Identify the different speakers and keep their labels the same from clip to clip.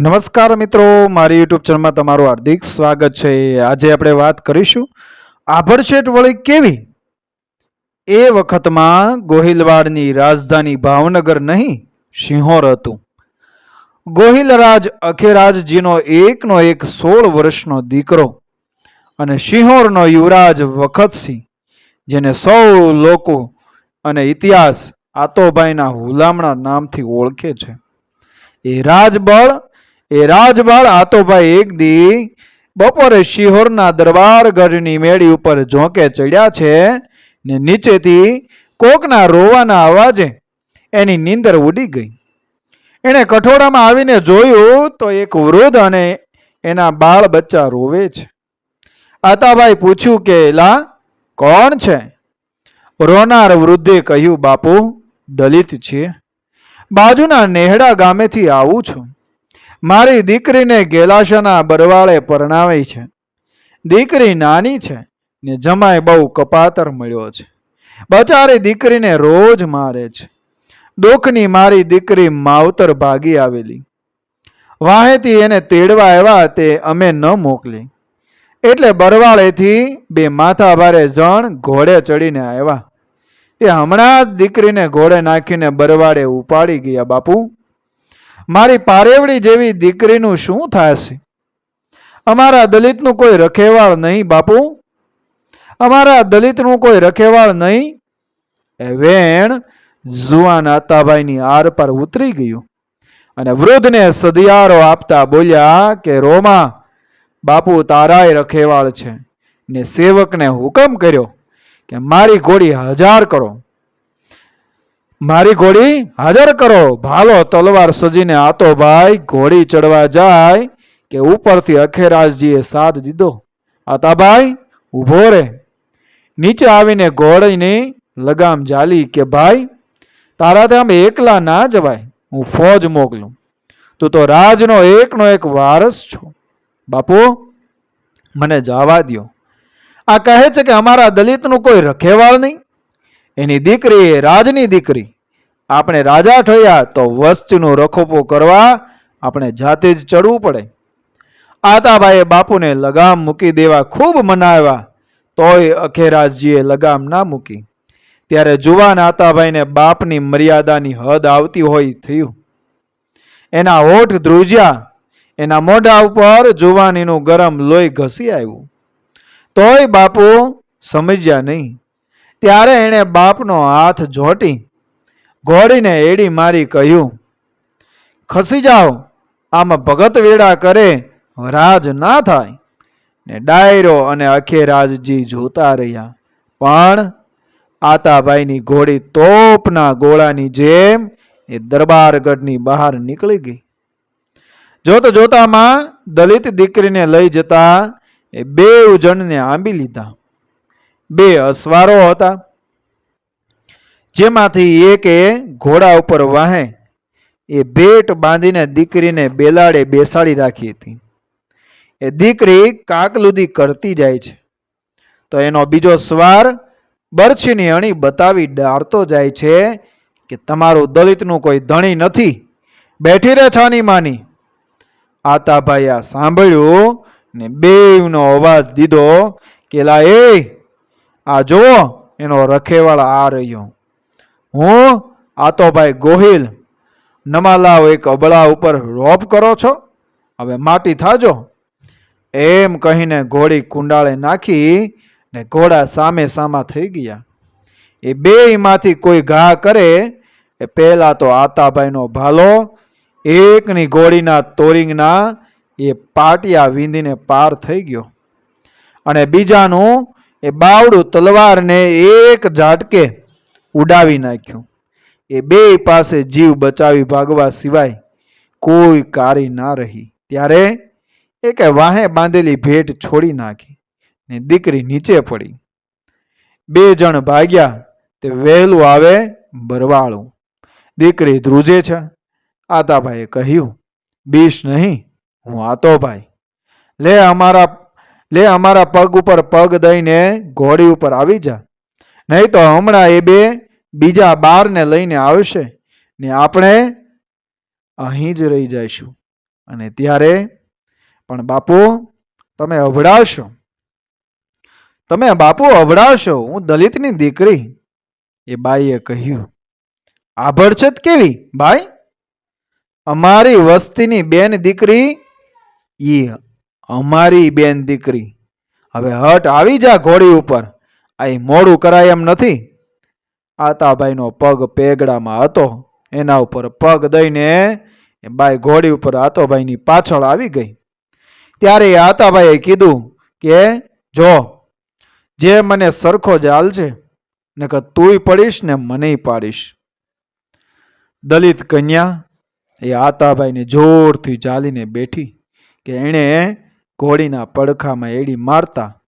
Speaker 1: નમસ્કાર મિત્રો, મારી યુટ્યુબ ચેનલમાં તમારું હાર્દિક સ્વાગત છે. આજે આપણે વાત કરીશું આભરછેટ વળી કેવી? એ વખતમાં ગોહિલવાડની રાજધાની ભાવનગર નહીં સિંહોર હતું. ગોહિલરાજ અખેરાજજીનો એકનો એક સોળ વર્ષનો દીકરો અને સિંહોરનો યુવરાજ વખતસિંહ, જેને સૌ લોકો અને ઇતિહાસ આતોભાઈના હુલામણા નામથી ઓળખે છે. એ રાજબળ એ રાજબળ આતોભાઈ એક દી બપોરે શિહોરના દરબારગઢની મેળી ઉપર ઝોંકે ચડ્યા છે ને નીચેથી કોકના રોવાના અવાજે એની નીંદર ઉડી ગઈ. એણે કઠોળામાં આવીને જોયું તો એક વૃદ્ધ અને એના બાળ બચ્ચા રોવે છે. આતાભાઈ પૂછ્યું કે, લા, કોણ છે? રોનાર વૃદ્ધે કહ્યું, બાપુ, દલિત છીએ. બાજુના નેહડા ગામેથી આવું છું. મારી દીકરીને ગેલાશાના બરવાળે પરણાવી છે. દીકરી નાની છે ને જમાય બહુ કપાતર મળ્યો છે. બચારી દીકરીને રોજ મારે છે. દુઃખની મારી દીકરી માવતર ભાગી આવેલી. વાહેથી એને તેડવા આવ્યા તે અમે ન મોકલી. એટલે બરવાળેથી બે માથા ભારે જણ ઘોડે ચડીને આવ્યા. તે હમણાં જ દીકરીને ઘોડે નાખીને બરવાડે ઉપાડી ગયા બાપુ. મારી પારેવડી જેવી દીકરીનું શું થશે? અમારા દલિતનું કોઈ રખેવાળ નહીં, બાપુ. અમારા દલિતનું કોઈ રખેવાળ નહીં. વેણ જુવાન આતાભાઈની આર પર ઉતરી ગયું અને વૃદ્ધને સદિયારો આપતા બોલ્યા કે, રોમા, બાપુ તારાય રખેવાળ છે ને સેવકને હુકમ કર્યો કે મારી ઘોડી હજાર કરો. મારી ઘોડી હાજર કરો. ભાલો તલવાર સજીને આતો ભાઈ, ઘોડી ચડવા જાય કે ઉપરથી અખેરાજજીએ સાથ દીધો. આતાભાઈ ઊભો રે. નીચે આવીને ઘોડીની લગામ જાલી કે ભાઈ તારાથી આમ એકલા ના જવાય, હું ફોજ મોકલું. તું તો રાજનો એકનો એક વારસ છો. બાપુ, મને જવા દ્યો. આ કહે છે કે અમારા દલિતનું કોઈ રખેવાળ નહીં. એની દીકરી એ રાજની દીકરી. આપણે રાજા થયા તો વસ્તીનો રખોપો કરવા આપણે જાતે જ ચડવું પડે. આતાભાઈએ બાપુને લગામ મૂકી દેવા ખૂબ મનાવ્યા, તોય અખેરાજજીએ લગામ ના મૂકી. ત્યારે જુવાન આતાભાઈને બાપની મર્યાદાની હદ આવતી હોય થયું. એના હોઠ ધ્રુજ્યા, એના મોઢા ઉપર જુવાનીનું ગરમ લોહી ઘસી આવ્યું. તોય બાપુ સમજ્યા નહીં. ત્યારે એણે બાપનો હાથ જોટી ઘોડીને એડી મારી કહ્યું, ખસી જાઓ, આમાં ભગત વેડા કરે, રાજ ના થાય. ને ડાયરો અને અખેરાજજી જોતા રહ્યા. પણ આતાભાઈની ઘોડી તોપના ગોળાની જેમ એ દરબારગઢની બહાર નીકળી ગઈ. જોત જોતામાં દલિત દીકરીને લઈ જતા એ બે જણને આંબી લીધા. બે અસવારો હતા. જેમાંથી એકે ઘોડા ઉપર વાહે. એ ભેટ બાંધીને દીકરીને બેલાડે બેસાડી રાખી હતી. એ દીકરી કાકલુદી કરતી જાય છે. તો એનો બીજો સ્વાર બરછીની અણી બતાવી ડારતો જાય છે કે તમારું દલિતનું કોઈ ધણી નથી. બેઠી રહે છાની માની. આતાભાઈ આ સાંભળ્યું ને બેવનો અવાજ દીધો કે લા એ આ જુઓ, એનો રખેવાળ આ રહ્યો. હું? આ તો ભાઈ ગોહિલ. નમાલાવ એક અબળા ઉપર રોપ કરો છો? હવે માટી થાજો. એમ કહીને ઘોડી કુંડાળે નાખી ને ઘોડા સામે સામા થઈ ગયા. એ બેયમાંથી કોઈ ઘા કરે એ પહેલાં તો આતાભાઈનો ભાલો, એકની ઘોડીના તોરિંગના એ પાટિયા વીંધીને પાર થઈ ગયો. અને બીજાનું એ બાવડું તલવારને એક ઝાટકે ઉડાવી નાખ્યું. એ બે પાસે જીવ બચાવી ભાગવા સિવાય કોઈ કારી ના રહી. ત્યારે એકે વાહે બાંધેલી ભેટ છોડી નાખી ને દીકરી નીચે પડી. બે જણ ભાગ્યા તે વહેલું આવે બરવાળું દીકરી ધ્રુજે છે. આતાભાઈએ કહ્યું, બીશ નહીં, હું આતો ભાઈ. લે અમારા લે અમારા પગ ઉપર પગ દઈને ઘોડી ઉપર આવી જા. નહીં તો હમણાં એ બે બીજા બારને લઈને આવશે ને આપણે અહીં જ રહી જઈશું. અને ત્યારે પણ બાપુ, તમે અભડાવશો. તમે બાપુ અભડાવશો, હું દલિતની દીકરી, એ બાઈએ કહ્યું. આભડછત કેવી, ભાઈ? અમારી વસ્તીની બેન દીકરી, ઈ અમારી બેન દીકરી. હવે હટ, આવી જા ઘોડી ઉપર. ઈ મોડું કરાય એમ નથી. આતાભાઈનો પગ પેગડામાં હતો. એના ઉપર પગ દઈને બાઈ ઘોડી ઉપર આતોભાઈની પાછળ આવી ગઈ. ત્યારે એ આતાભાઈએ કીધું કે, જો, જે મને સરખો જ હાલ છે ને કે તુંય પડીશ ને મને પાડીશ. દલિત કન્યા એ આતાભાઈને જોરથી ચાલીને બેઠી કે એણે ઘોડીના પડખામાં એડી મારતા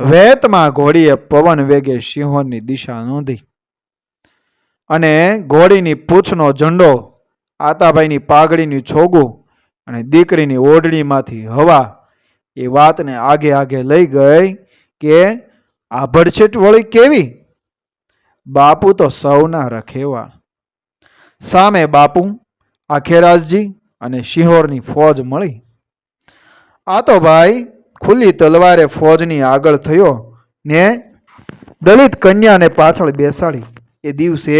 Speaker 1: વેતમાં ઘોડીએ પવન વેગે સિંહોની દિશા નોંધી. અને ઘોડીની પૂંછનો ઝંડો, આતાભાઈની પાઘડીની છોગું અને દીકરીની ઓઢણીમાંથી હવા, એ વાતને આગે આગે લઈ ગઈ કે, આ ભડછેટ વળી કેવી? બાપુ તો સૌના રખેવા. સામે બાપુ, આખેરાજજી અને શિહોરની ફોજ મળી. આ તો ભાઈ ખુલ્લી તલવારે ફોજની આગળ થયો ને દલિત કન્યાને પાછળ બેસાડી. એ દિવસે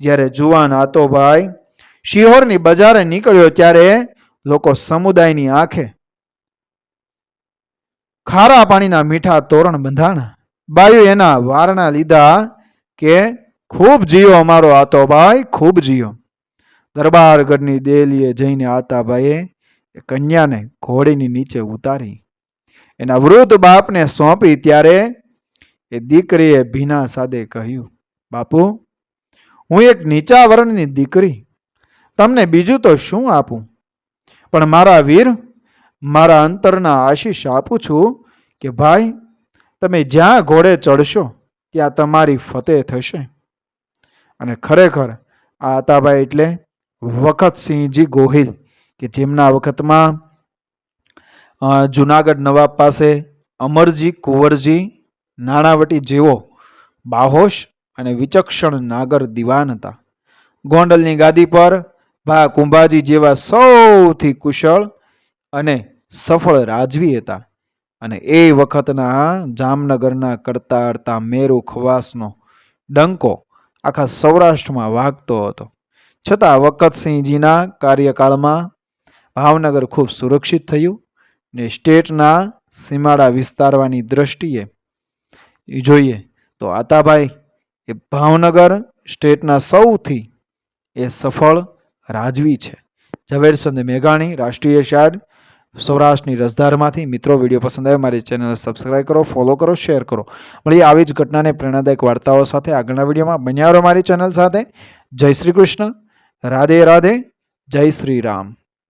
Speaker 1: જ્યારે જુવાન આતોભાઈ શિહોરની બજારે નીકળ્યો ત્યારે લોકો સમુદાયની આંખે ખારા પાણીના મીઠા તોરણ બંધાણા. બાયુ એના વારણા લીધા કે, ખૂબ જીયો અમારો આતોભાઈ, ખૂબ જીયો દરબારગઢની દેલીએ જઈને આતાભાઈએ કન્યાને ઘોડીની નીચે ઉતારી. એના વૃદ્ધ બાપને સોંપી ત્યારે એ દીકરીએ ભીના સાદે કહ્યું, બાપુ, હું એક નીચા વર્ણની દીકરી. તમને બીજું તો શું આપું? પણ મારા વીર, મારા અંતરના આશીષ આપું છું કે ભાઈ, તમે જ્યાં ઘોડે ચડશો, ત્યાં તમારી ફતેહ થશે. અને ખરેખર આ આતાભાઈ એટલે વખતસિંહજી ગોહિલ કે જેમના વખતમાં જુનાગઢ નવાબ પાસે અમરજી, કુંવરજી, નાણાવટી જેવો બાહોશ અને વિચક્ષણ નાગર દિવાન હતા. ગોંડલની ગાદી પર ભા કુંભાજી જેવા સૌથી કુશળ અને સફળ રાજવી હતા અને એ વખતના જામનગરના કરતા અડતા મેરુ ખવાસનો ડંકો આખા સૌરાષ્ટ્રમાં વાગતો હતો. છતાં વખતસિંહજીના કાર્યકાળમાં ભાવનગર ખૂબ સુરક્ષિત થયું ને સ્ટેટના સીમાડા વિસ્તારવાની દ્રષ્ટિએ જોઈએ તો આતાભાઈ એ ભાવનગર સ્ટેટના સૌથી એ સફળ રાજવી છે. ઝવેરચંદ મેઘાણી, રાષ્ટ્રીય શાર્ડ સૌરાષ્ટ્રની રસધારમાંથી. મિત્રો, વીડિયો પસંદ આવે મારી ચેનલ સબસ્ક્રાઈબ કરો ફોલો કરો શેર કરો. મળીએ આવી જ ઘટનાને પ્રેરણાદાયક વાર્તાઓ સાથે આગળના વિડીયોમાં. બન્યા રહો મારી ચેનલ સાથે. જય શ્રી કૃષ્ણ. રાધે રાધે. જય શ્રી રામ.